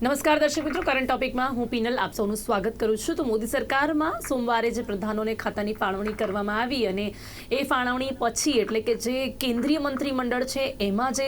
નમસ્કાર દર્શક મિત્રો કરંટ ટોપિકમાં હું પીનલ આપ સૌનું સ્વાગત કરું છું. તો મોદી સરકારમાં સોમવારે જે પ્રધાનોને ખાતાની ફાળવણી કરવામાં આવી અને એ ફાળવણી પછી એટલે કે જે કેન્દ્રીય મંત્રીમંડળ છે, એમાં જે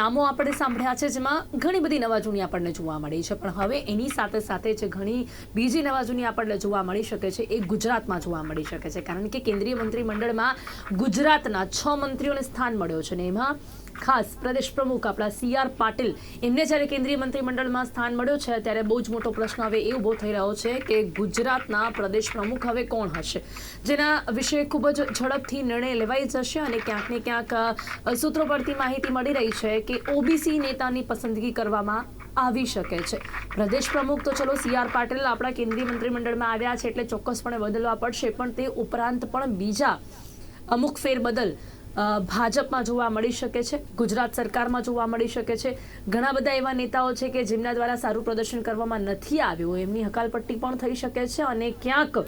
નામો આપણે સાંભળ્યા છે, જેમાં ઘણી બધી નવાજૂની આપણને જોવા મળી છે. પણ હવે એની સાથે સાથે જે ઘણી બીજી નવાજૂની આપણને જોવા મળી શકે છે, એ ગુજરાતમાં જોવા મળી શકે છે. કારણ કે કેન્દ્રીય મંત્રીમંડળમાં ગુજરાતના છ મંત્રીઓને સ્થાન મળ્યો છે ને એમાં ખાસ પ્રદેશ પ્રમુખ આપણા સી આર પાટીલ. એમને જ્યારે કેન્દ્રીય મંત્રીમંડળમાં સ્થાન મળ્યો છે, ત્યારે બહુ જ મોટો પ્રશ્ન હવે એ ઊભો થઈ રહ્યો છે કે ગુજરાતના પ્રદેશ પ્રમુખ હવે કોણ હશે? જેના વિશે ખૂબ જ ઝડપથી નિર્ણય લેવાઈ જશે અને ક્યાંક ને ક્યાંક સૂત્રો પરથી માહિતી મળી રહી છે કે ઓબીસી નેતાની પસંદગી કરવામાં આવી શકે છે. પ્રદેશ પ્રમુખ તો ચલો સી આર પાટીલ આપણા કેન્દ્રીય મંત્રીમંડળમાં આવ્યા છે એટલે ચોક્કસપણે બદલવા પડશે, પણ તે ઉપરાંત પણ બીજા અમુક ફેરબદલ ભાજપમાં જોવા મળી શકે છે, ગુજરાત સરકારમાં જોવા મળી શકે છે. ઘણા બધા એવા નેતાઓ છે કે જેમના દ્વારા સારું પ્રદર્શન કરવામાં નથી આવ્યું, એમની હકાલપટ્ટી પણ થઈ શકે છે અને ક્યાંક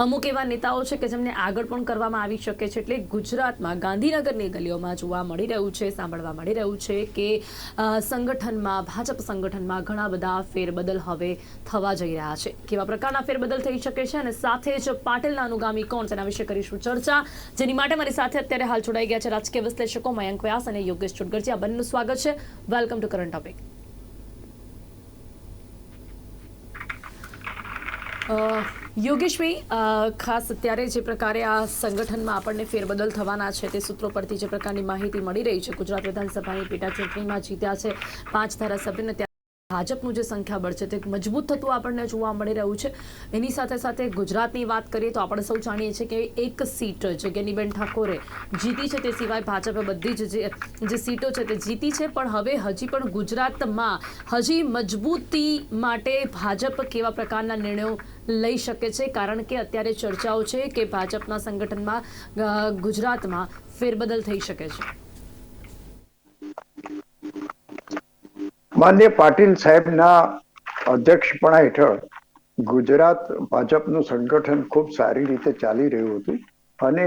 અમુક એવા નેતાઓ છે કે જેમને આગળ પણ કરવામાં આવી શકે છે. એટલે ગુજરાતમાં ગાંધીનગરની ગલીઓમાં જોવા મળી રહ્યું છે સાંભળવા મળી રહ્યું છે કે સંગઠનમાં ભાજપ સંગઠનમાં ઘણા બધા ફેરબદલ હવે થવા જઈ રહ્યા છે. કેવા પ્રકારના ફેરબદલ થઈ શકે છે અને સાથે જ પાટીલના અનુગામી કોણ તેના વિશે કરીશું ચર્ચા. જેની માટે મારી સાથે અત્યારે હાલ જોડાઈ ગયા છે રાજકીય વિશ્લેષકો મયંક વ્યાસ અને યોગેશ ચુટગરજી આ બંનેનું સ્વાગત છે. વેલકમ ટુ કરંટ ટોપિક અ, યોગેશભાઈ ખાસ અત્યારે જે પ્રકારે આ સંગઠનમાં આપણને ફેરબદલ થવાના છે તે સૂત્રો પરથી જે પ્રકારની માહિતી મળી રહી છે, ગુજરાત વિધાનસભાની પેટા ચૂંટણીમાં જીત્યા છે પાંચ ધારાસભ્યોને ભાજપનું જે સંખ્યાબળ છે તે મજબૂત થતું આપણને જોવા મળી રહ્યું છે. એની સાથે સાથે ગુજરાતની વાત કરીએ તો આપણે સૌ જાણીએ છીએ કે એક સીટ છે ગેનીબેન ઠાકોરે જીતી છે તે સિવાય ભાજપે બધી જ જે જે સીટો છે તે જીતી છે. પણ હવે હજી પણ ગુજરાતમાં હજી મજબૂતી માટે ભાજપ કેવા પ્રકારના નિર્ણયો લઈ શકે છે? કારણ કે અત્યારે ચર્ચાઓ છે કે ભાજપના સંગઠનમાં ગુજરાતમાં ફેરબદલ થઈ શકે છે. માન્ય પાટીલ સાહેબના અધ્યક્ષપણા હેઠળ ગુજરાત ભાજપનું સંગઠન ખૂબ સારી રીતે ચાલી રહ્યું હતું. અને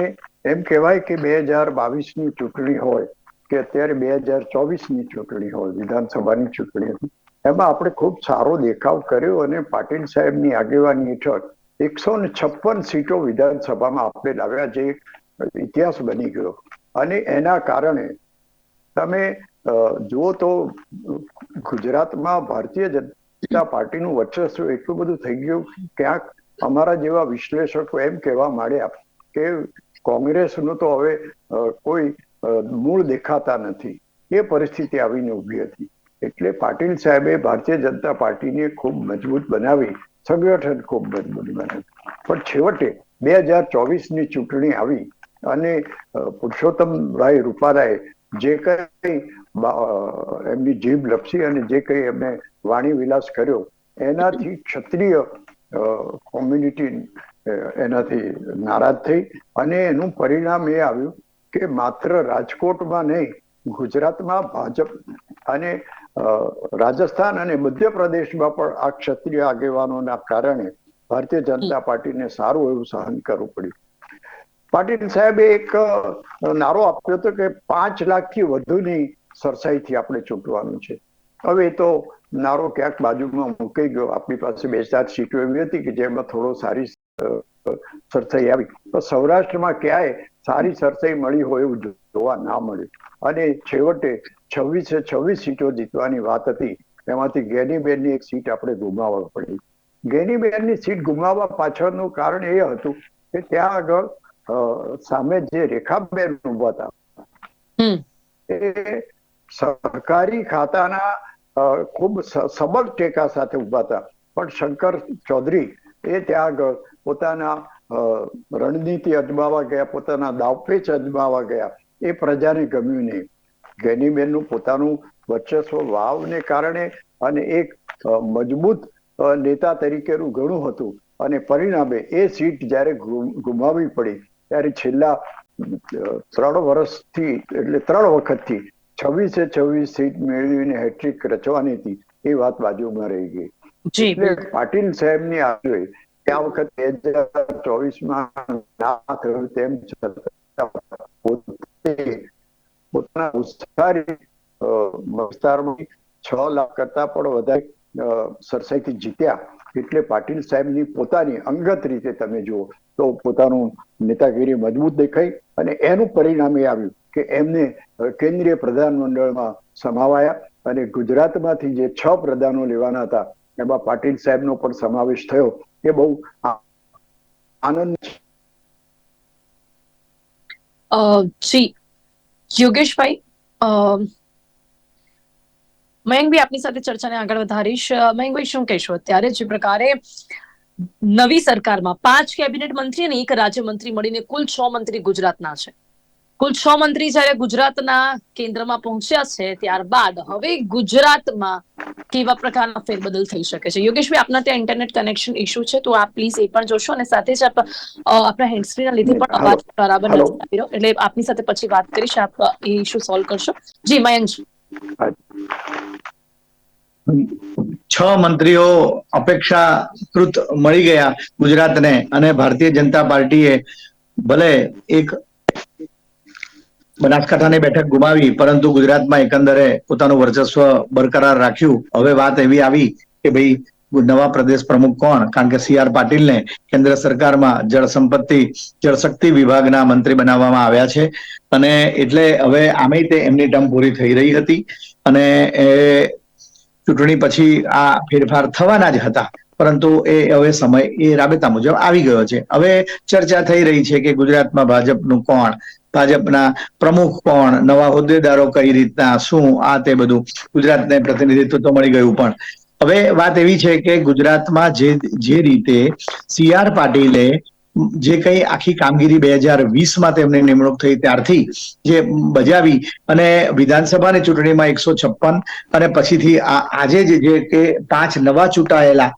એમ કહેવાય કે બે હજાર બાવીસની ચૂંટણી હોય કે અત્યારે બે હજાર ચોવીસની ચૂંટણી હોય, વિધાનસભાની ચૂંટણી હતી, એમાં આપણે ખૂબ સારો દેખાવ કર્યો અને પાટીલ સાહેબની આગેવાની હેઠળ એકસો ને છપ્પન સીટો વિધાનસભામાં આપણે લાવ્યા જે ઇતિહાસ બની ગયો. અને એના કારણે તમે જુઓ તો ગુજરાતમાં ભારતીય જનતા પાર્ટીનું વર્ચસ્વ એટલું બધું થઈ ગયું ક્યાંક અમારા જેવા વિશ્લેષકો એમ કહેવા માંડ્યા કે કોંગ્રેસનું તો હવે કોઈ મૂળ દેખાતા નથી. એ પરિસ્થિતિ આવીને ઊભી હતી. એટલે પાટીલ સાહેબે ભારતીય જનતા પાર્ટીને ખૂબ મજબૂત બનાવી, સંગઠન ખૂબ મજબૂત બનાવ્યું. પણ છેવટે બે હજાર ચોવીસની ચૂંટણી આવી અને પુરુષોત્તમભાઈ રૂપાલાએ જે કઈ એમની જીભ લપસી અને જે કઈ એમને વાણી વિલાસ કર્યો એનાથી ક્ષત્રિય કોમ્યુનિટી એનાથી નારાજ થઈ અને એનું પરિણામ એ આવ્યું કે માત્ર રાજકોટમાં નહીં ગુજરાતમાં ભાજપ અને રાજસ્થાન અને મધ્યપ્રદેશમાં પણ આ ક્ષત્રિય આગેવાનોના કારણે ભારતીય જનતા પાર્ટીને સારું એવું સહન કરવું પડ્યું. પાટીલ સાહેબે એક નારો આપ્યો હતો કે પાંચ લાખથી વધુની સરસાઈથી આપણે ચૂંટવાનું છે. હવે તો નારો ક્યાંક બાજુમાં મૂકી ગયો. આપણી પાસે બે ચાર સીટો એવી હતી કે જેમાં થોડો સારી સરસાઈ આવી. તો સૌરાષ્ટ્રમાં ક્યાંય સારી સરસાઈ મળી હોય એવું જોવા ના મળ્યું. અને છેવટે છવ્વીસે છવ્વીસ સીટો જીતવાની વાત હતી. એમાંથી ગેનીબેનની એક સીટ આપણે ગુમાવવા પડી. ગેનીબેનની સીટ ગુમાવવા પાછળનું કારણ એ હતું કે ત્યાં આગળ સામે જે રેખાબેન ઊભા હતા. એ સરકારી ખાતાના ખૂબ સબળ ટેકા સાથે ઊભા હતા. પણ શંકર ચૌધરી એ ત્યાં પોતાના રણનીતિ અજમાવા ગયા, પોતાના દાવપેચ અજમાવા ગયા. એ પ્રજાને ગમ્યું નહીં. ગેનીબેનનું પોતાનું વર્ચસ્વ વાવને કારણે અને એક મજબૂત નેતા તરીકેનું ઘણું હતું. અને પરિણામે એ સીટ જ્યારે ગુમાવી પડી, ત્યારે છેલ્લા ત્રણ વર્ષથી, એટલે ત્રણ વખતથી છવ્વીસે છવ્વીસ સીટ મેળવીને હેટ્રિક રચવાની હતી એ વાત બાજુમાં રહી ગઈ. એટલે પાટીલ સાહેબની કે આ વખત બે હજાર ચોવીસમાં ના થયું તેમ છતાં પોતે પોતાના ઉત્સાહી વિસ્તારમાં છ લાખ કરતા પણ વધારે સરસાઈથી જીત્યા. એટલે પાટીલ સાહેબની પોતાની અંગત રીતે તમે જુઓ તો પોતાનું નેતાગીરી મજબૂત દેખાઈ અને એનું પરિણામ એ આવ્યું કે એમને કેન્દ્રીય પ્રધાનમંડળમાં સમાવાયા અને ગુજરાતમાંથી જે છ પ્રધાનો લેવાના હતા, એમાં પાટીલ સાહેબનો પણ સમાવેશ થયો. એ બહુ આનંદ જી, યોગેશભાઈ મયંકભાઈ આપની સાથે ચર્ચાને આગળ વધારીશ. મયંકભાઈ શું કહેશો? અત્યારે જે પ્રકારે નવી સરકારમાં પાંચ કેબિનેટ મંત્રી અને એક રાજ્યમંત્રી મળીને કુલ છ મંત્રી ગુજરાતના છે. કુલ છ મંત્રી જ્યારે ગુજરાતના કેન્દ્રમાં પહોંચ્યા છે ત્યારબાદ હવે ગુજરાતમાં કેવા પ્રકારના ફેરબદલ થઈ શકે છે? યોગેશભાઈ આપના ત્યાં ઇન્ટરનેટ કનેક્શન ઇશ્યુ છે તો આપ પ્લીઝ એ પણ જોશો અને સાથે જ આપ આપણા હેન્ડસ્ફ્રીના લીધે પણ અવાજ બરાબર નથી આવી રહ્યો. એટલે આપની સાથે પછી વાત કરીશ આપ એ ઇશ્યુ સોલ્વ કરશો. જી મયંકજી છ મંત્રીઓ અપેક્ષાકૃત મળી ગયા ગુજરાતને અને ભારતીય જનતા પાર્ટીએ ભલે એક બનાસકાંઠાની બેઠક ગુમાવી, પરંતુ ગુજરાતમાં એકંદરે પોતાનું વર્ચસ્વ બરકરાર રાખ્યું. હવે વાત એવી આવી કે ભાઈ નવા પ્રદેશ પ્રમુખ કોણ? કારણ કે સી આર પાટીલને કેન્દ્ર સરકારમાં જળ સંપત્તિ જળશક્તિ વિભાગના મંત્રી બનાવવામાં આવ્યા છે. અને એટલે હવે આમે તે એમની ટર્મ પૂરી થઈ રહી હતી. અને ચૂંટણી પછી આ ફેરફાર થવાના જ હતા. પરંતુ એ હવે સમય, એ રાબેતા મુજબ આવી ગયો છે. હવે ચર્ચા થઈ રહી છે કે ગુજરાતમાં ભાજપનું કોણ, ભાજપના પ્રમુખ કોણ, નવા હોદ્દેદારો કઈ રીતના, શું, આ તે બધું ગુજરાતને પ્રતિનિધિત્વ તો મળી ગયું પણ. હવે વાત એવી છે કે ગુજરાતમાં જે જે રીતે સી આર પાટીલે જે કઈ આખી કામગીરી બે હજાર વીસમાં તેમની નિમણૂક થઈ ત્યારથી જે બજાવી અને વિધાનસભાની ચૂંટણીમાં એકસો છપ્પન અને પછીથી આજે જે કે પાંચ નવા ચૂંટાયેલા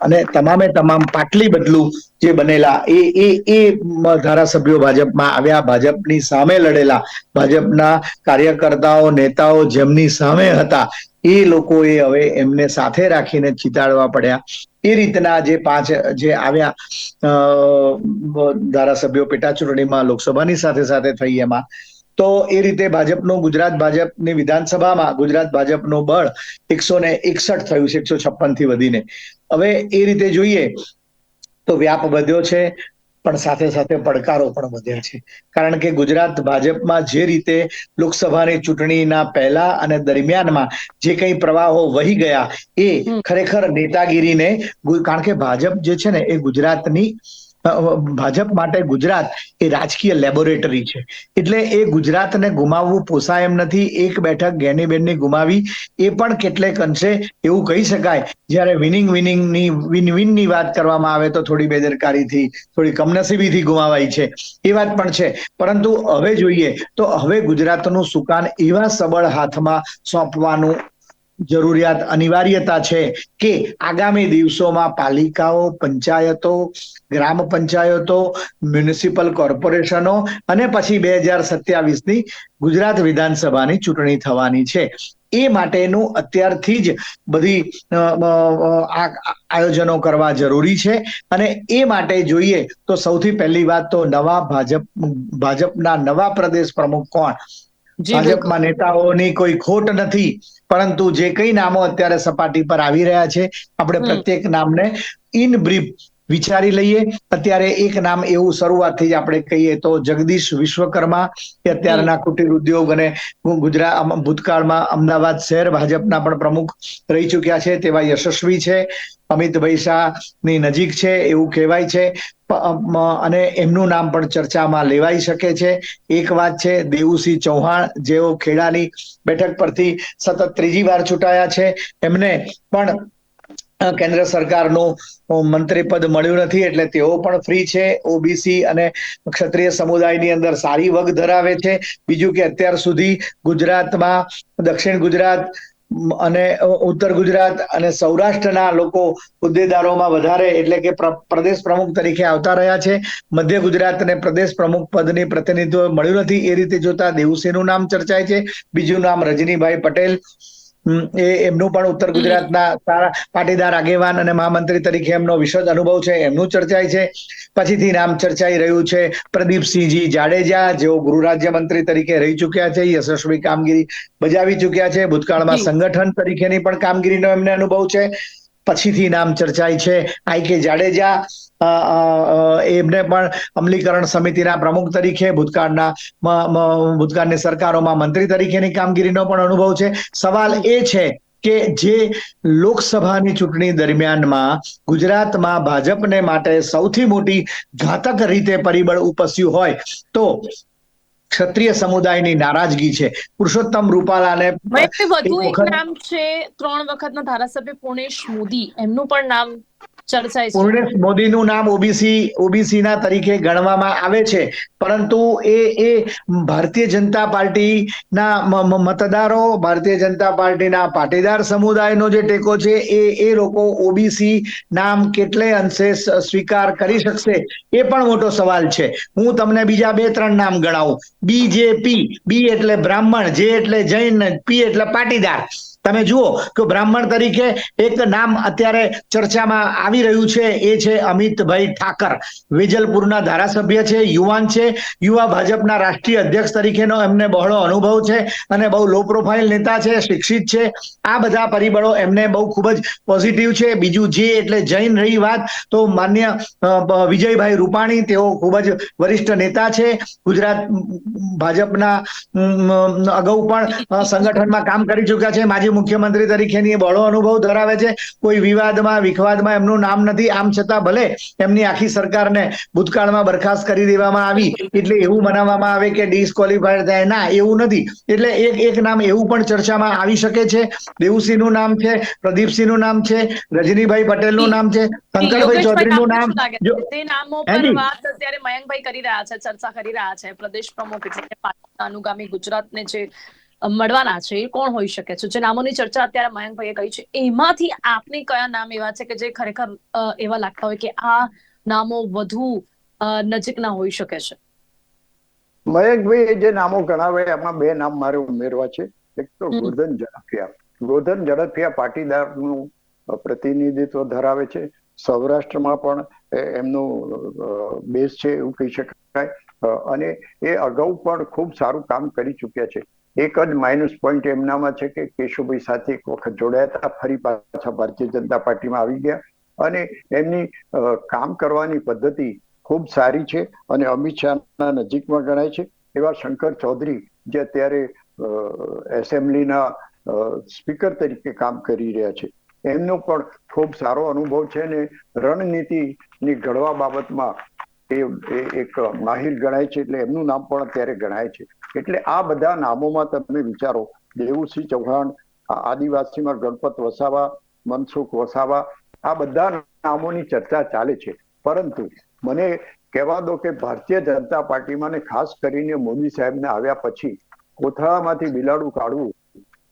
અને તમામે તમામ પાટલી બદલું જે બનેલા એ એ એ ધારાસભ્યો ભાજપમાં આવ્યા, ભાજપની સામે લડેલા, ભાજપના કાર્યકર્તાઓ, નેતાઓ જેમની સામે હતા એ લોકોએ હવે એમને સાથે રાખીને ચિતાડવા પડ્યા. એ રીતના જે પાંચ, જે આવ્યા ધારાસભ્યો પેટા ચૂંટણીમાં લોકસભાની સાથે સાથે થઈ એમાં. તો એ રીતે ભાજપનો ગુજરાત ભાજપની વિધાનસભામાં ગુજરાત ભાજપનો બળ એકસો ને એકસઠ થયું છે, એકસો છપ્પનથી વધીને. હવે એ રીતે જોઈએ તો વ્યાપ વધ્યો છે. પણ સાથે સાથે પડકારો પણ વધ્યા છે. કારણ કે ગુજરાત ભાજપમાં જે રીતે લોકસભાની ચૂંટણીના પહેલા અને દરમિયાનમાં જે કંઈ પ્રવાહો વહી ગયા એ ખરેખર નેતાગીરીને કારણ કે ભાજપ જે છે ને એ ગુજરાતની ભાજપ માટે ગુજરાત એ રાજકીય લેબોરેટરી છે. એટલે એ ગુજરાતને ગુમાવવું પોસાય એમ નથી. એક બેઠક ગેનીબેનની ગુમાવી, એ પણ કેટલેક અંશે એવું કહી શકાય. જ્યારે વિનિંગ વિનિંગની વિન વિનની વાત કરવામાં આવે તો થોડી બેદરકારીથી, થોડી કમનસીબીથી ગુમાવાઈ છે. એ વાત પણ છે. પરંતુ હવે જોઈએ તો હવે ગુજરાતનું સુકાન એવા સબળ હાથમાં સોંપવાનું જરૂરિયાત અનિવાર્યતા છે કે આગામી દિવસોમાં પાલિકાઓ, પંચાયતો, ગ્રામ પંચાયતો, મ્યુનિસિપલ કોર્પોરેશનો અને પછી બે હજાર સત્યાવીસની ગુજરાત વિધાનસભાની ચૂંટણી થવાની છે એ માટેનું અત્યારથી જ બધી આયોજનો કરવા જરૂરી છે અને એ માટે જોઈએ તો સૌથી પહેલી વાત તો નવા ભાજપ, ભાજપના નવા પ્રદેશ પ્રમુખ કોણ. ભાજપમાં નેતાઓની કોઈ ખોટ નથી પરંતુ જે કઈ નામો અત્યારે સપાટી પર આવી રહ્યા છે આપણે. પ્રત્યેક નામને ઇન બ્રીફ વિચારી લઈએ. અત્યારે એક નામ એવું શરૂઆતથી જ આપણે કહીએ તો જગદીશ વિશ્વકર્મા કે અત્યારના કુટીર ઉદ્યોગ અને ગુજરાત ભૂતકાળમાં અમદાવાદ શહેર ભાજપના પણ પ્રમુખ રહી ચૂક્યા છે તેવા યશસ્વી છે. અમિતભાઈ શાહની નજીક છે એવું કહેવાય છે. અને એમનું નામ પણ ચર્ચામાં લેવાઈ શકે છે. એક વાત છે દેવુસિંહ ચૌહાણ જેઓ ખેડાની બેઠક પરથી સતત ત્રીજી વાર ચૂંટાયા છે. એમને પણ કેન્દ્ર સરકારનું મંત્રી પદ મળ્યું નથી એટલે તેઓ પણ ફ્રી છે. ઓબીસી અને ક્ષત્રિય સમુદાયની અંદર સારી વગ ધરાવે છે. બીજું કે અત્યાર સુધી ગુજરાતમાં, દક્ષિણ ગુજરાત અને ઉત્તર ગુજરાત અને સૌરાષ્ટ્રના લોકો હોદ્દેદારોમાં વધારે એટલે કે પ્ર- પ્રદેશ પ્રમુખ તરીકે આવતા રહ્યા છે. મધ્ય ગુજરાતને પ્રદેશ પ્રમુખ પદની પ્રતિનિધિત્વ મળ્યું નથી. એ રીતે જોતા દેવુસેનું નામ ચર્ચાય છે. બીજું નામ રજનીભાઈ પટેલ. એ એમનું પણ ઉત્તર ગુજરાતના સારા પાટીદાર આગેવાન અને મહામંત્રી તરીકે એમનો વિશદ અનુભવ છે એમનું ચર્ચાય છે. પછીથી નામ ચર્ચાઈ રહ્યું છે પ્રદીપસિંહજી જાડેજા જેઓ ગૃહ રાજ્યમંત્રી તરીકે રહી ચૂક્યા છે યશસ્વી કામગીરી બજાવી ચૂક્યા છે. ભૂતકાળમાં સંગઠન તરીકેની પણ કામગીરીનો એમને અનુભવ છે. પછીથી નામ ચર્ચાય છે. આઈ કે જાડેજા એમને પણ અમલીકરણ સમિતિના પ્રમુખ તરીકે, ભૂતકાળના ભૂતકાળની સરકારોમાં મંત્રી તરીકેની કામગીરીનો પણ અનુભવ છે. સવાલ એ છે કે જે લોકસભાની ચૂંટણી દરમિયાનમાં ગુજરાતમાં ભાજપને માટે સૌથી મોટી ઘાતક રીતે પરિબળ ઉપસ્યું હોય, તો ક્ષત્રિય સમુદાયની નારાજગી છે. પુરુષોત્તમ રૂપાલાને વધુ એક નામ છે ત્રણ વખતના ધારાસભ્ય પૂર્ણેશ મોદી. એમનું પણ નામ મોદીનું નામ ઓબીસી ઓબીસીના તરીકે ગણવામાં આવે છે. પરંતુ એ એ ભારતીય જનતા પાર્ટીના મતદારો, ભારતીય જનતા પાર્ટીના પાટીદાર સમુદાયનો જે ટેકો છે, એ એ લોકો ઓબીસી નામ કેટલે અંશે સ્વીકાર કરી શકશે, એ પણ મોટો સવાલ છે. હું તમને બીજા બે, ત્રણ નામ ગણાવું. બીજેપી બી એટલે બ્રાહ્મણ જે એટલે જૈન પી એટલે પાટીદાર. તમે જુઓ કે બ્રાહ્મણ તરીકે એક નામ અત્યારે ચર્ચામાં આવી રહ્યું છે, એ છે અમિતભાઈ ઠાકર. વેજલપુરના ધારાસભ્ય છે, યુવાન છે. યુવા ભાજપના રાષ્ટ્રીય અધ્યક્ષ તરીકેનો એમને બહોળો અનુભવ છે અને બહુ લો પ્રોફાઇલ નેતા છે, શિક્ષિત છે. આ બધા પરિબળો એમને બહુ ખૂબ જ પોઝિટિવ છે. બીજું જે એટલે જૈન રહી વાત, તો માન્ય વિજયભાઈ રૂપાણી, તેઓ ખૂબ જ વરિષ્ઠ નેતા છે. ગુજરાત ભાજપના અગાઉ પણ સંગઠનમાં કામ કરી ચૂક્યા છે. માજી મુખ્યમંત્રી તરીકેની બહોળો અનુભવ ધરાવે છે. કોઈ વિવાદમાં વિખવાદમાં એમનું નામ નથી. આમ છતાં ભલે એમની આખી સરકારને ભૂતકાળમાં બરખાસ્ત કરી દેવામાં આવી એટલે એવું મનાવવામાં આવે કે ડિસ્કોલિફાઈડ થાય. ના એવું નથી. એટલે એક એક નામ એવું પણ ચર્ચામાં આવી શકે છે. દેવુસિંહનું નામ છે પ્રદીપસિંહનું નામ છે રજનીભાઈ પટેલનું નામ છે શંકરભાઈ ચૌધરીનું નામ જો તે નામો પર વાત અત્યારે મયંકભાઈ કરી રહ્યા છે ચર્ચા કરી રહ્યા છે. પ્રદેશ પ્રમુખ એટલે અનુગામી ગુજરાતને જે મળવાના છે એ કોણ હોઈ શકે છે? જે નામોની ચર્ચા અત્યારે મયંકભાઈએ કહી છે. એમાંથી આપને કયા નામ એવા છે કે જે ખરેખર એવા લાગતા હોય કે આ નામો વધુ નજીકના હોઈ શકે છે? મયંકભાઈ જે નામો ગણાવે એમાં બે નામ મારે ઉમેરવા છે. એક તો. ગોધન ઝડફિયા ગોધન ઝડફિયા પાટીદારનું પ્રતિનિધિત્વ ધરાવે છે. સૌરાષ્ટ્રમાં પણ એમનું બેઝ છે એવું કહી શકાય. અને એ અગાઉ પણ ખૂબ સારું કામ કરી ચૂક્યા છે. એક જ માઇનસ પોઈન્ટ એમનામાં છે કે કેશુભાઈ સાથે એક વખત જોડાયા હતા, ફરી પાછા ભારતીય જનતા પાર્ટીમાં આવી ગયા. અને એમની કામ કરવાની પદ્ધતિ ખૂબ સારી છે અને અમિત શાહના નજીકમાં ગણાય છે. એવા શંકર ચૌધરી જે અત્યારે એસેમ્બલીના સ્પીકર તરીકે કામ કરી રહ્યા છે. એમનો પણ ખૂબ સારો અનુભવ છે અને રણનીતિની ઘડવા બાબતમાં એ એક માહિર ગણાય છે એટલે એમનું નામ પણ અત્યારે ગણાય છે. એટલે આ બધા નામોમાં તમે વિચારો દેવુસિંહ ચૌહાણ આદિવાસીમાં ગણપત વસાવા મનસુખ વસાવા આ બધા નામોની ચર્ચા ચાલે છે. પરંતુ મને કહેવા દો કે ભારતીય જનતા પાર્ટીમાં ને ખાસ કરીને મોદી સાહેબને આવ્યા પછી કોથળામાંથી બિલાડું કાઢવું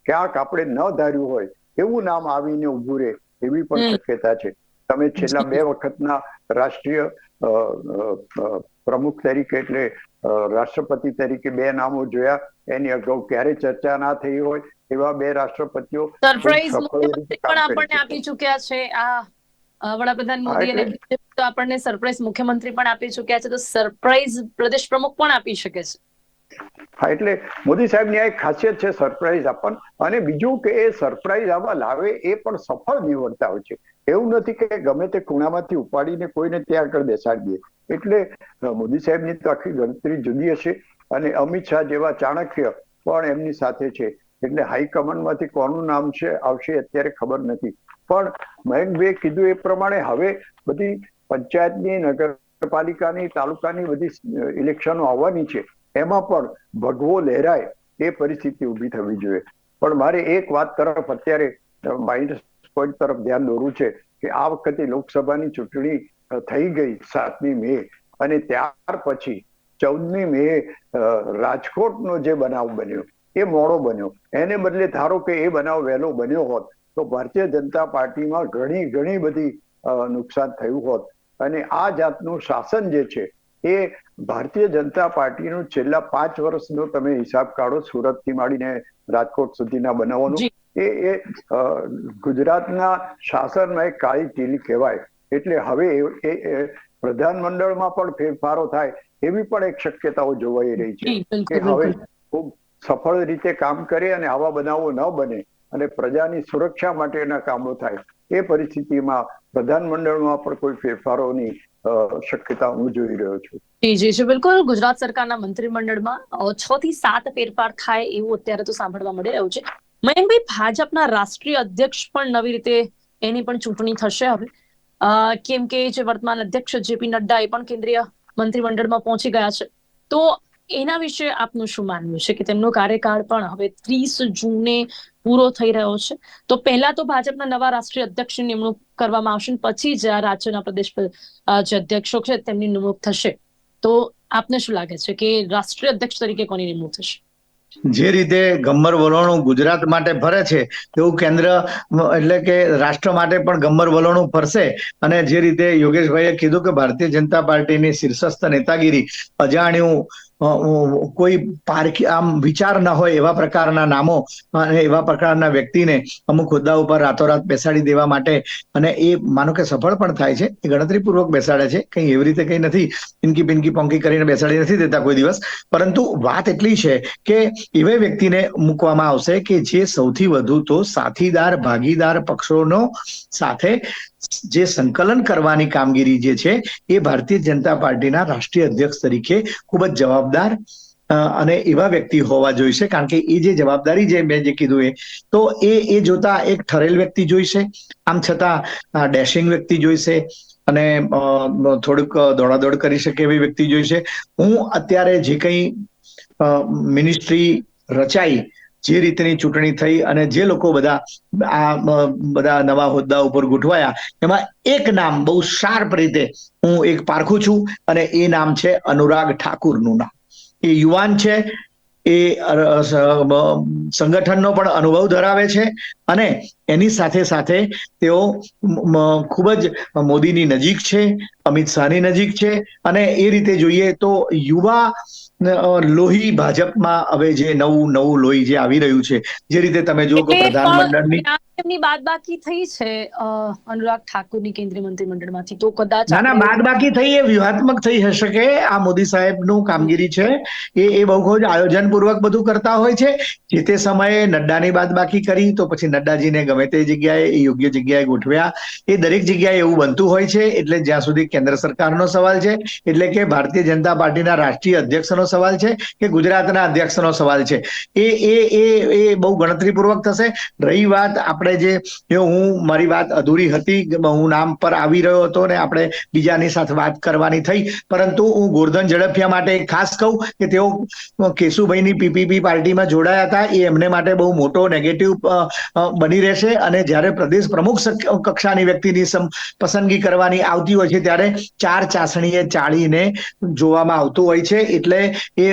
ક્યાંક આપણે ન ધાર્યું હોય એવું નામ આવીને ઉભું રહે એવી પણ શક્યતા છે. તમે છેલ્લા બે વખતના રાષ્ટ્રીય પ્રમુખ તરીકે એટલે રાષ્ટ્રપતિ તરીકે બે નામો જોયા. એની અગાઉ ક્યારે ચર્ચા ના થઈ હોય એવા બે રાષ્ટ્રપતિઓ સરપ્રાઈઝ પણ આપણને આપી ચૂક્યા ચૂક્યા છે. આ વડાપ્રધાન મોદી અને તો આપણને સરપ્રાઈઝ મુખ્યમંત્રી પણ આપી ચૂક્યા છે. તો સરપ્રાઈઝ પ્રદેશ પ્રમુખ પણ આપી શકે છે. હા એટલે મોદી સાહેબની આ એક ખાસિયત છે સરપ્રાઈઝ આપણ અને બીજું કે એ સરપ્રાઈઝ આવા લાવે એ પણ સફળ નીવડતા હોય છે. એવું નથી કે ગમે તે ખૂણામાંથી ઉપાડીને કોઈને ત્યાં આગળ બેસાડી દે. એટલે મોદી સાહેબની તો આખી ગણતરી જુદી હશે અને અમિત શાહ જેવા ચાણક્ય પણ એમની સાથે છે. એટલે હાઈકમાન્ડમાંથી કોનું નામ છે, આવશે અત્યારે ખબર નથી. પણ મયંકભાઈએ કીધું એ પ્રમાણે હવે બધી પંચાયતની, નગરપાલિકાની, તાલુકાની બધી ઇલેક્શનો આવવાની છે. એમાં પણ ભગવો લહેરાય એ પરિસ્થિતિ ઊભી થવી જોઈએ. પણ મારે એક વાત તરફ અત્યારે માઇનસ પોઈન્ટ તરફ ધ્યાન દોરું છે કે આ વખતે લોકસભાની ચૂંટણી થઈ ગઈ સાતમી મે અને ત્યાર પછી ચૌદમી મે રાજકોટનો જે બનાવ બન્યો, એ મોડો બન્યો. એને બદલે ધારો કે એ બનાવ વહેલો બન્યો હોત, તો ભારતીય જનતા પાર્ટીમાં ઘણી ઘણી બધી નુકસાન થયું હોત. અને આ જાતનું શાસન જે છે, એ ભારતીય જનતા પાર્ટીનું છેલ્લા પાંચ વર્ષનો તમે હિસાબ કાઢો, સુરતથી માંડીને રાજકોટ સુધીના બનાવોનો. જી. એ એ ગુજરાતના શાસનમાં એક કાળી ટીલી કહેવાય. એટલે હવે એ પ્રધાનમંડળમાં પણ ફેરફારો થાય એવી પણ એક શક્યતાઓ જોવાઈ રહી છે કે હવે ખૂબ સફળ રીતે કામ કરે અને આવા બનાવો ન બને અને પ્રજાની સુરક્ષા માટેના કામો થાય. એ પરિસ્થિતિમાં પ્રધાનમંડળમાં પણ કોઈ ફેરફારોની શક્યતા હું જોઈ રહ્યો છું. જી જી જી બિલકુલ. ગુજરાત સરકારના મંત્રીમંડળમાં છ થી સાત ફેરફાર થાય એવું અત્યારે તો સાંભળવા મળી રહ્યું છે. મયંકભાઈ ભાજપના રાષ્ટ્રીય અધ્યક્ષ પણ નવી રીતે એની પણ ચૂંટણી થશે હવે. કેમ કે જે વર્તમાન અધ્યક્ષ જેપી નડ્ડા એ પણ કેન્દ્રીય મંત્રીમંડળમાં પહોંચી ગયા છે. તો એના વિશે આપનું શું માનવું છે કે તેમનો કાર્યકાળ પણ હવે ત્રીસ જૂને પૂરો થઈ રહ્યો છે? તો પહેલા તો ભાજપના નવા રાષ્ટ્રીય અધ્યક્ષની નિમણૂક કરવામાં આવશે પછી જ આ રાજ્યના પ્રદેશ જે અધ્યક્ષો છે તેમની નિમણૂક થશે. તો આપને શું લાગે છે કે રાષ્ટ્રીય અધ્યક્ષ તરીકે કોની નિમણૂક થશે? જે રીતે ગમ્મર વલોણું ગુજરાત માટે ભરે છે, તેવું કેન્દ્ર એટલે કે રાષ્ટ્ર માટે પણ ગમ્મર વલોણું ફરશે. અને જે રીતે યોગેશભાઈએ કીધું કે ભારતીય જનતા પાર્ટીની શીર્ષસ્થ નેતાગીરી અજાણ્યું કોઈ પારખી આમ વિચાર ન હોય એવા પ્રકારના નામો અને એવા પ્રકારના વ્યક્તિને અમુક હોદ્દા ઉપર રાતોરાત બેસાડી દેવા માટે અને એ માનો કે સફળ પણ થાય છે, એ ગણતરીપૂર્વક બેસાડે છે. કંઈ એવી રીતે કંઈ નથી પિંકી પિંકી પોંકી કરીને બેસાડી નથી દેતા કોઈ દિવસ. પરંતુ વાત એટલી છે કે એવા વ્યક્તિને મૂકવામાં આવશે કે જે સૌથી વધુ તો સાથીદાર, ભાગીદાર પક્ષોનો સાથે જે સંકલન કરવાની કામગીરી જે છે, એ ભારતીય જનતા પાર્ટીના રાષ્ટ્રીય અધ્યક્ષ તરીકે ખૂબ જ જવાબદાર અને એવા વ્યક્તિ હોવા જોઈશે. કારણ કે એ જે જવાબદારી જે મેં જે કીધું એ, તો એ એ જોતા એક ઠરેલ વ્યક્તિ જોઈશે. આમ છતાં ડેશિંગ વ્યક્તિ જોઈશે અને થોડુંક દોડાદોડ કરી શકે એવી વ્યક્તિ જોઈશે. હું અત્યારે જે કંઈ મિનિસ્ટ્રી રચાઈ જે રીતની ચૂંટણી થઈ અને જે લોકો બધા આ બધા નવા હોદ્દા ઉપર ગોઠવાયા, એમાં એક નામ બહુ શાર્પ રીતે હું એક પારખું છું અને એ નામ છે અનુરાગ ઠાકુરનું નામ. એ યુવાન છે, એ સંગઠનનો પણ અનુભવ ધરાવે છે અને એની સાથે સાથે તેઓ ખૂબ જ મોદીની નજીક છે, અમિત શાહની નજીક છે અને એ રીતે જોઈએ તો યુવા લોહી ભાજપમાં હવે જે નવું નવું લોહી જે આવી રહ્યું છે જે રીતે તમે જુઓ કે પ્રધાનમંડળની એમની બાદબાકી થઈ છે અનુરાગ ઠાકુરની કેન્દ્રીય મંત્રીમંડળમાંથી? તો કદાચ ના ના આપણે- બાદ બાકી થઈ એ વ્યૂહાત્મક થઈ હશે કે આ મોદી સાહેબનું કામગીરી છે એ એ બહુ જ આયોજનપૂર્વક બધું કરતા હોય છે. જે તે સમયે નડ્ડાની બાદબાકી કરી તો પછી નડ્ડાજીને ગમે તે જગ્યાએ એ યોગ્ય જગ્યાએ ગોઠવ્યા. એ દરેક જગ્યાએ એવું બનતું હોય છે એટલે જ્યાં સુધી કેન્દ્ર સરકારનો સવાલ છે એટલે કે ભારતીય જનતા પાર્ટીના રાષ્ટ્રીય અધ્યક્ષનો સવાલ છે કે ગુજરાતના અધ્યક્ષનો સવાલ છે. એ એ એ એ બહુ ગણતરીપૂર્વક થશે. રહી વાત આપણે જે હું, મારી વાત અધૂરી હતી હું નામ પર આવી રહ્યો હતો ને આપણે બીજાની સાથે વાત કરવાની થઈ, પરંતુ હું ગોરધન ઝડપિયા માટે ખાસ કહું કે તેઓ કેશુભાઈની પીપીપી પાર્ટીમાં જોડાયા હતા, એ એમને માટે બહુ મોટો નેગેટિવ બની રહેશે અને જ્યારે પ્રદેશ પ્રમુખ કક્ષાની વ્યક્તિની પસંદગી કરવાની આવતી હોય છે, ત્યારે ચાર ચાસણીએ ચાળીને જોવામાં આવતું હોય છે, એટલે એ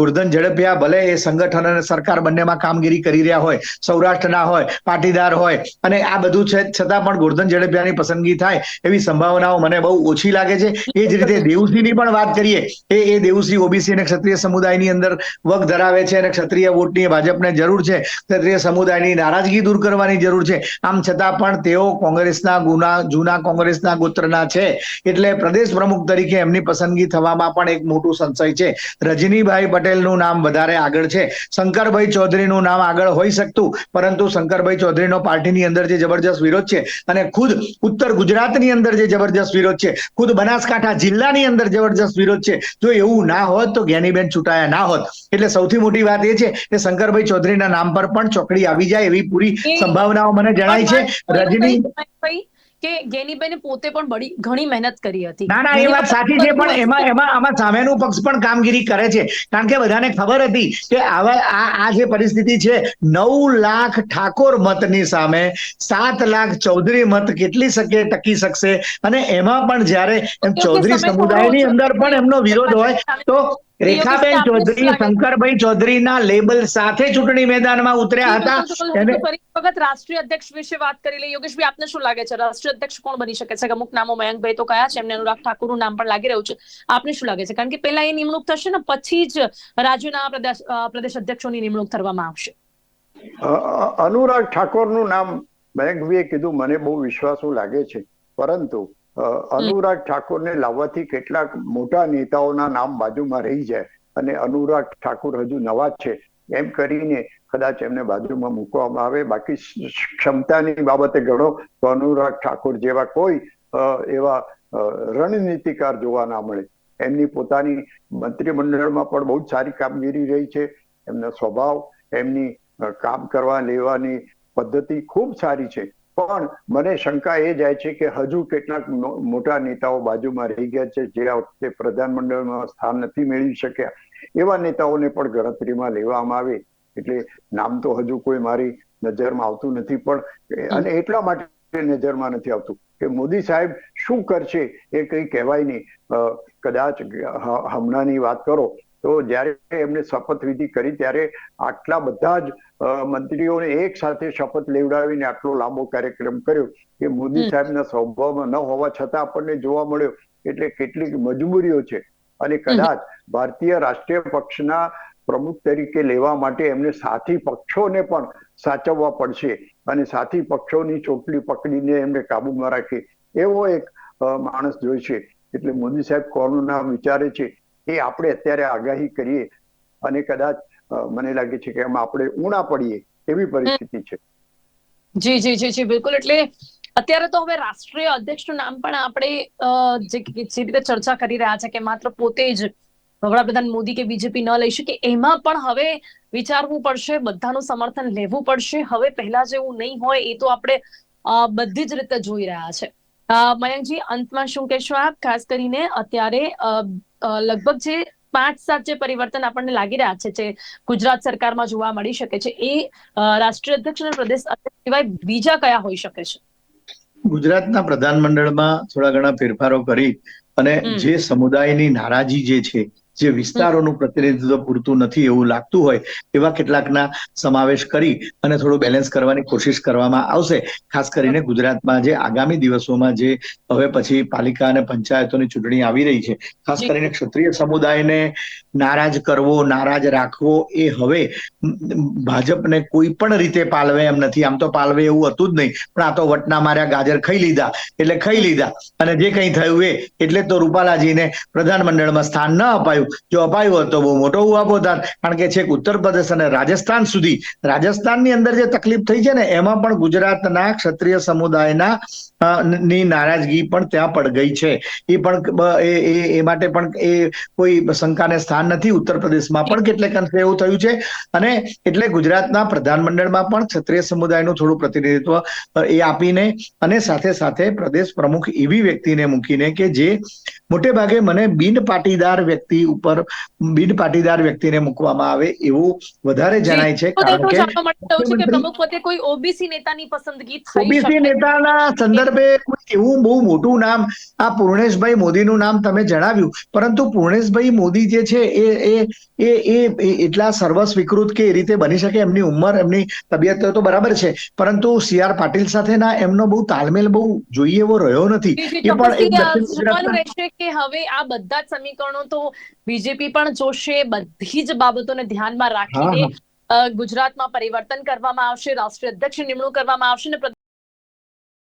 ગોરધન ઝડપિયા ભલે એ સંગઠન અને સરકાર બંનેમાં કામગીરી કરી રહ્યા હોય, સૌરાષ્ટ્રના હોય, પાટીદાર હોય અને આ બધું છે, છતાં પણ ગોરધન ઝડપિયાની પસંદગી થાય એવી સંભાવનાઓ મને બહુ ઓછી લાગે છે. એ જ રીતે દેવસિંહની પણ વાત કરીએ, એ એ દેવસિંહ ઓબીસી અને ક્ષત્રિય સમુદાયની અંદર વગ ધરાવે છે અને ક્ષત્રિય વોટની ભાજપને જરૂર છે. ક્ષત્રિય સમુદાયની નારાજગી દૂર કરવાની જરૂર છે. આમ છતાં પણ તેઓ કોંગ્રેસના ગુના, જૂના કોંગ્રેસના ગોત્રના છે. એટલે પ્રદેશ પ્રમુખ તરીકે એમની પસંદગી થવામાં પણ એક મોટું સંશય છે. રજનીભાઈ પટેલનું નામ વધારે આગળ છે. શંકરભાઈ ચૌધરીનું નામ આગળ હોઈ શકતું, પરંતુ શંકરભાઈ ચૌધરીનો પાર્ટીની અંદર જે જબરજસ્ત વિરોધ છે અને ખુદ ઉત્તર ગુજરાતની અંદર જે જબરજસ્ત વિરોધ છે ખુદ બનાસકાંઠા જિલ્લાની અંદર જબરજસ્ત વિરોધ છે જો એવું ના હોત તો જ્ઞાનીબેન ચૂંટાયા ના હોત. એટલે સૌથી મોટી વાત એ છે કે શંકરભાઈ ચૌધરીના નામ પર પણ ચોકડી આવી જાય એવી પૂરી સંભાવનાઓ મને જણાય છે. રજની કે ગેનીબેને પોતે પણ બડી ઘણી મહેનત કરી હતી. ના ના એ વાત સાચી છે પણ એમાં એમાં આમાં સામેનું પક્ષ પણ કામગીરી કરે છે. કારણ કે બધાને ખબર હતી કે આવા આ આ જે પરિસ્થિતિ છે નવ લાખ ઠાકોર મતની સામે સાત લાખ ચૌધરી મત કેટલી શકે ટકી શકશે? અને એમાં પણ જ્યારે એમ ચૌધરી સમુદાયની અંદર પણ એમનો વિરોધ હોય તો રેખાબેન ચૌધરી શંકરભાઈ ચૌધરીના લેબલ સાથે ચૂંટણી મેદાનમાં ઉતર્યા હતા. વખત રાષ્ટ્રીય અધ્યક્ષ વિશે વાત કરી લઈએ. યોગેશભાઈ આપને શું લાગે છે? રાષ્ટ્રીય અધ્યક્ષ કોણ બની શકે છે? અમુક નામો મયંકભાઈ તો કયા છે? એમને અનુરાગ ઠાકુરનું નામ પણ લાગી રહ્યું છે. આપને શું લાગે છે? કારણ કે પહેલા એ નિમણૂક થશે ને પછી જ રાજ્યના પ્રદેશ પ્રદેશ અધ્યક્ષોની નિમણૂક કરવામાં આવશે. અનુરાગ ઠાકોરનું નામ મયંકભાઈએ કીધું. મને બહુ વિશ્વાસુ લાગે છે. પરંતુ અનુરાગ ઠાકોરને લાવવાથી કેટલાક મોટા નેતાઓના નામ બાજુમાં રહી જાય અને અનુરાગ ઠાકોર હજુ નવા જ છે. એમ કરીને કદાચ એમને બાજુમાં મૂકવામાં આવે. બાકી ક્ષમતાની બાબતે ગણો તો અનુરાગ ઠાકોર જેવા કોઈ એવા રણનીતિકાર જોવા ના મળે. એમની પોતાની મંત્રીમંડળમાં પણ બહુ જ સારી કામગીરી રહી છે. એમનો સ્વભાવ, એમની કામ કરવા લેવાની પદ્ધતિ ખૂબ સારી છે. પણ મને શંકા એ જાય છે કે હજુ કેટલાક મોટા નેતાઓ બાજુમાં રહી ગયા છે જે આ વખતે પ્રધાનમંડળમાં સ્થાન નથી મેળવી શક્યા. એવા નેતાઓને પણ ગણતરીમાં લેવામાં આવે. એટલે નામ તો હજુ કોઈ મારી નજરમાં આવતું નથી પણ અને એટલા માટે નજરમાં નથી આવતું કે મોદી સાહેબ શું કરશે એ કઈ કહેવાય નહીં. કદાચ હમણાંની વાત કરો તો જ્યારે એમને શપથવિધિ કરી ત્યારે આટલા બધા જ મંત્રીઓને એક સાથે શપથ લેવડાવીને આટલો લાંબો કાર્યક્રમ કર્યો કે મોદી સાહેબના સ્વભાવમાં ન હોવા છતાં આપણને જોવા મળ્યો એટલે કેટલીક મજબૂરીઓ છે. અને કદાચ ભારતીય રાષ્ટ્રીય પક્ષના પ્રમુખ તરીકે લેવા માટે એમને સાથી પક્ષોને પણ સાચવવા પડશે અને સાથી પક્ષોની ચોટલી પકડીને એમને કાબુમાં રાખે એવો એક માણસ માણસ જોઈશે એટલે મોદી સાહેબ કોનું નામ વિચારે છે એ આપણે અત્યારે આગાહી કરીએ અને કદાચ મને લાગે છે કે એમાં આપણે ઊણા પડીએ એવી પરિસ્થિતિ છે. જી જી જી જી, બિલકુલ. એટલે અત્યારે તો હવે રાષ્ટ્રીય અધ્યક્ષનું નામ પણ આપણે જે રીતે ચર્ચા કરી રહ્યા છે કે માત્ર પોતે જ વડાપ્રધાન મોદી કે બીજેપી ન લઈ શકે, એમાં પણ હવે વિચારવું પડશે, બધાનું સમર્થન લેવું પડશે. હવે પહેલા જેવું નહીં હોય એ તો આપણે બધી જ રીતે જોઈ રહ્યા છે. મયંકજી, અંતમાં શું કહેશો આપ? ખાસ કરીને અત્યારે લગભગ જે પાંચ સાત જે પરિવર્તન આપણને લાગી રહ્યા છે જે ગુજરાત સરકારમાં જોવા મળી શકે છે એ રાષ્ટ્રીય અધ્યક્ષ અને પ્રદેશ અધ્યક્ષ સિવાય બીજા કયા હોઈ શકે છે? ગુજરાતના પ્રધાનમંડળમાં થોડા ઘણા ફેરફારો કરી અને જે સમુદાયની નારાજી જે છે જે વિસ્તારોનું પ્રતિનિધિત્વ પૂરતું નથી એવું લાગતું હોય એવા કેટલાકના સમાવેશ કરી અને થોડું બેલેન્સ કરવાની કોશિશ કરવામાં આવશે. ખાસ કરીને ગુજરાતમાં જે આગામી દિવસોમાં જે હવે પછી પાલિકા અને પંચાયતોની ચૂંટણી આવી રહી છે ખાસ કરીને ક્ષત્રિય સમુદાયને નારાજ કરવો નારાજ રાખવો એ હવે ભાજપને કોઈ પણ રીતે પાલવે એમ નથી. આમ તો પાલવે એવું હતું જ નહીં પણ આ તો વટના માર્યા ગાજર ખાઈ લીધા એટલે ખાઈ લીધા. અને જે કંઈ થયું એ એટલે તો રૂપાલાજીને પ્રધાનમંડળમાં સ્થાન ન અપાયું. જો અપાયું હોત બહુ મોટો ઉહાપો થાત કારણ કે છેક ઉત્તર પ્રદેશ અને રાજસ્થાન સુધી, રાજસ્થાનની અંદર જે તકલીફ થઈ છે ને, એમાં પણ ગુજરાતના ક્ષત્રિય સમુદાયના ની નારાજગી પણ ત્યાં પડ ગઈ છે. એ પણ એ માટે પણ એ કોઈ શંકાને સ્થાન નથી ઉત્તર પ્રદેશમાં પણ કેટલેક અંશે એવું થયું છે અને એટલે ગુજરાતના પ્રધાનમંડળમાં પણ ક્ષત્રિય સમુદાયનું થોડું પ્રતિનિધિત્વ એ આપીને અને સાથે સાથે પ્રદેશ પ્રમુખ એવી વ્યક્તિને મૂકીને કે જે મોટે ભાગે મને બિન પાટીદાર વ્યક્તિ ઉપર બિન પાટીદાર વ્યક્તિને મૂકવામાં આવે એવું વધારે જણાય છે. કારણ કે પ્રમુખ પદે કોઈ ઓબીસી નેતાની પસંદગી થઈ ઓબીસી નેતાના સંદર્ભે કોઈ એવું બહુ મોટું નામ આ પૂર્ણેશભાઈ મોદીનું નામ તમે જણાવ્યું. પરંતુ પૂર્ણેશભાઈ મોદી જે છે એ એ એ એ એટલા સર્વસ્વીકૃત કે એ રીતે બની શકે એમની ઉંમર એમની તબિયત તો બરાબર છે. પરંતુ સી આર પાટીલ સાથેના એમનો બહુ તાલમેલ બહુ જોઈએ એવો રહ્યો નથી. એ પણ રહેશે કે હવે આ બધા જ સમીકરણો તો બીજેપી પણ જોશે. બધી જ બાબતોને ધ્યાનમાં રાખીને ગુજરાતમાં પરિવર્તન કરવામાં આવશે રાષ્ટ્રીય અધ્યક્ષ નિમણૂક કરવામાં આવશે અને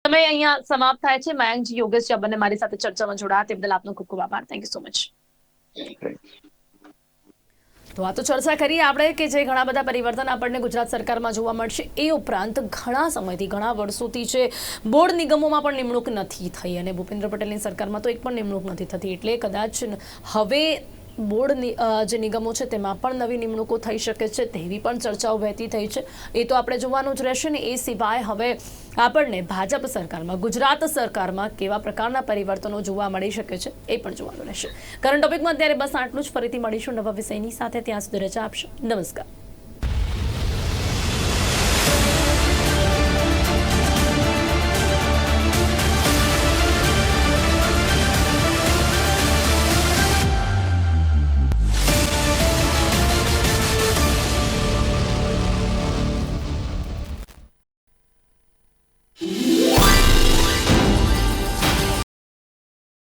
સમય અહીંયા સમાપ્ત થાય છે. મયંકજી યોગેશજી આ બંને મારી સાથે ચર્ચામાં જોડાયા. તે બદલ આપનો ખૂબ ખૂબ આભાર. થેન્ક યુ સો મચ તો આ તો ચર્ચા કરીએ આપણે કે જે ઘણા બધા પરિવર્તન આપણને ગુજરાત સરકારમાં જોવા મળશે એ ઉપરાંત ઘણા સમયથી, ઘણા વર્ષોથી જે બોર્ડ નિગમોમાં પણ નિમણૂક નથી થઈ. અને ભૂપેન્દ્ર પટેલની સરકારમાં તો એક પણ નિમણૂક નથી થતી. એટલે કદાચ હવે બોર્ડ જે નિગમો છે તેમાં પણ નવી નિમણૂકો થઈ શકે છે, તેવી પણ ચર્ચાઓ વહેતી થઈ છે. એ તો આપણે જોવાનું જ રહેશે ને, એ સિવાય હવે આપણને ભાજપ સરકારમાં, ગુજરાત સરકારમાં કેવા પ્રકારના પરિવર્તનો જોવા મળી શકે છે, એ પણ જોવાનું રહેશે. કરંટ ટોપિકમાં અત્યારે બસ આટલું જ. ફરીથી મળીશું નવા વિષયની સાથે. ત્યાં સુધી રજા આપશો. નમસ્કાર.